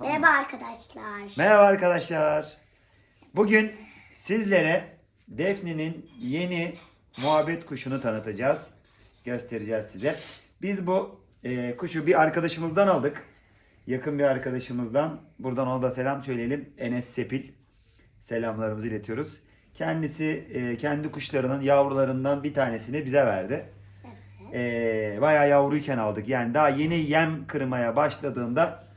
Merhaba arkadaşlar. Merhaba arkadaşlar. Bugün sizlere Defne'nin yeni muhabbet kuşunu tanıtacağız. Göstereceğiz size. Biz bu e, kuşu bir arkadaşımızdan aldık. Yakın bir arkadaşımızdan. Buradan ona da selam söyleyelim. Enes Sepil. Selamlarımızı iletiyoruz. Kendisi e, kendi kuşlarının yavrularından bir tanesini bize verdi. E, bayağı yavruyken aldık. Yani daha yeni yem kırmaya başladığında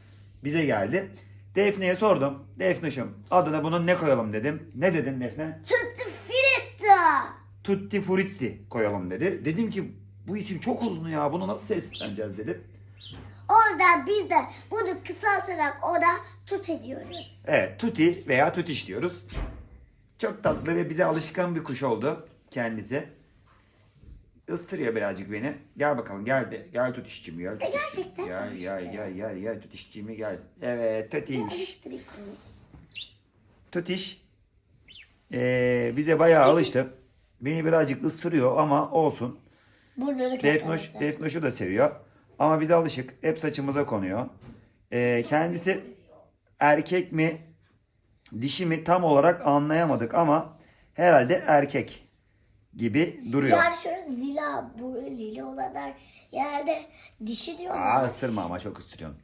bize geldi. Defne'ye sordum. Defne'şim adına bunun ne koyalım dedim. Ne dedin Defne? Tutti fritta. Tutti Frutti koyalım dedi. Dedim ki bu isim çok uzun ya bunu nasıl sesleneceğiz dedim. O yüzden biz de bunu kısaltarak ona tut ediyoruz. Evet Tuti veya Tutiş diyoruz. Çok tatlı ve bize alışkan bir kuş oldu kendisi. Istırıyor birazcık beni. Gel bakalım gel de. Gel Tutişçim gel. Tutişçim. gerçekten Gel alıştı. gel gel gel gel Tutişçimi gel. Evet Tutiş. Alıştırayım konuş. Tutiş ee, bize bayağı alıştı. Beni birazcık ısırıyor ama olsun. Burnunu Defnoş, kapattı. Defnoş'u da seviyor. Ama bize alışık. Hep saçımıza konuyor. Ee, kendisi erkek mi dişi mi tam olarak anlayamadık ama herhalde erkek gibi duruyor. Yarışıyoruz lila. Bu lila olanlar genelde dişi Aa diyorlar. ısırma ama çok ısırıyorsun.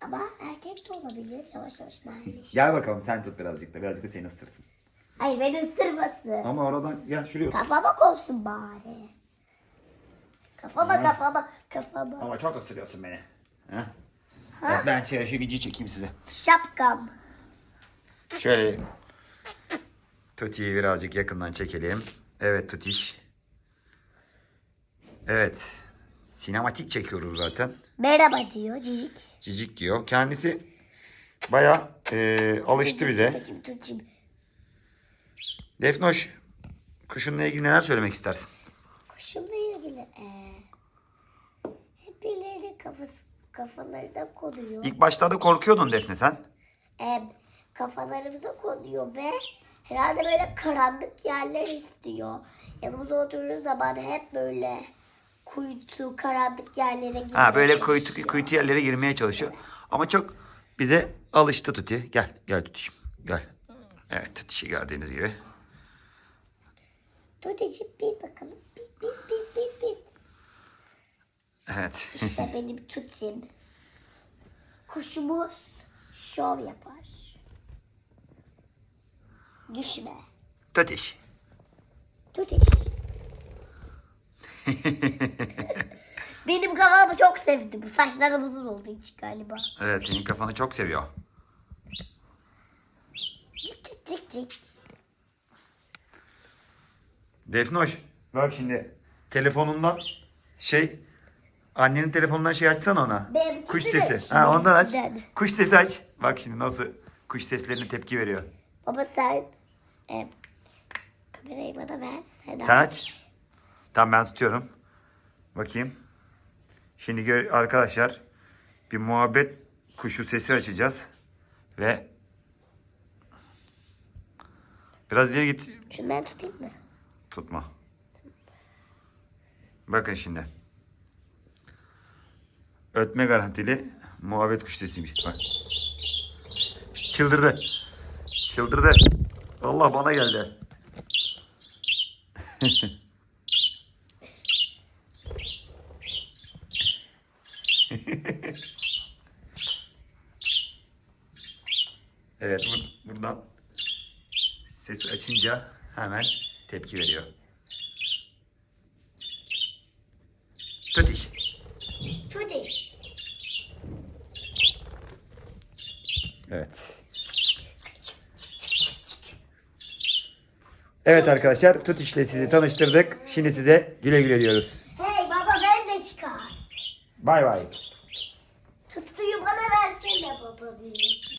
Ama erkek de olabilir. Yavaş yavaş maviş. Gel bakalım sen tut birazcık da. Birazcık da seni ısırsın. Hayır beni ısırmasın. Ama oradan gel şuraya otur. Kafama konsun bari. Kafama kafama kafama. Ama çok ısırıyorsun beni. Ha? Evet, ben şöyle şu video çekeyim size. Şapkam. Şöyle Tuti'yi birazcık yakından çekelim. Evet Tutiş. Evet. Sinematik çekiyoruz zaten. Merhaba diyor cicik. Cicik diyor. Kendisi baya alıştı bize. Defnoş, kuşunla ilgili neler söylemek istersin? Kuşumla ilgili ee, hep birileri kafası, kafalarına konuyor. İlk başlarda korkuyordun Defne sen. Ee, kafalarımıza konuyor ve herhalde böyle karanlık yerler istiyor. Yanımıza oturduğu zaman hep böyle kuytu, karanlık yerlere girmeye Ha böyle çalışıyor. kuytu, kuytu yerlere girmeye çalışıyor. Ama çok bize alıştı Tuti. Gel, gel Tutişim. Gel. Evet Tutiş'i gördüğünüz gibi. Tuteciğim bir bakalım. Bit bit bit bit bit. Evet. İşte benim tutim. Kuşumuz şov yapar. Düşme. Tutiş. Tutiş. benim kafamı çok sevdi. Bu saçlarım uzun olduğu için galiba. Evet senin kafanı çok seviyor. Cik cik cik cik. Defnoş bak şimdi telefonundan şey annenin telefonundan şey açsana ona. Benimki kuş de sesi. Ha ondan aç. Kuş sesi aç. Bak şimdi nasıl kuş seslerine tepki veriyor. Baba sen e, kamerayı bana ver. Sen, Sen aç. Tamam ben tutuyorum. Bakayım. Şimdi gör, arkadaşlar bir muhabbet kuşu sesi açacağız. Ve biraz ileri git. Şundan tutayım mı? Tutma. Bakın şimdi. Ötme garantili muhabbet kuş sesiymiş. Bak. Çıldırdı. Çıldırdı. Allah bana geldi. evet bur- buradan sesi açınca hemen tepki veriyor. Tutiş. Tutiş. Evet. Evet arkadaşlar Tutiş'le sizi tanıştırdık. Şimdi size güle güle diyoruz. Hey baba ben de çıkar. Bay bay.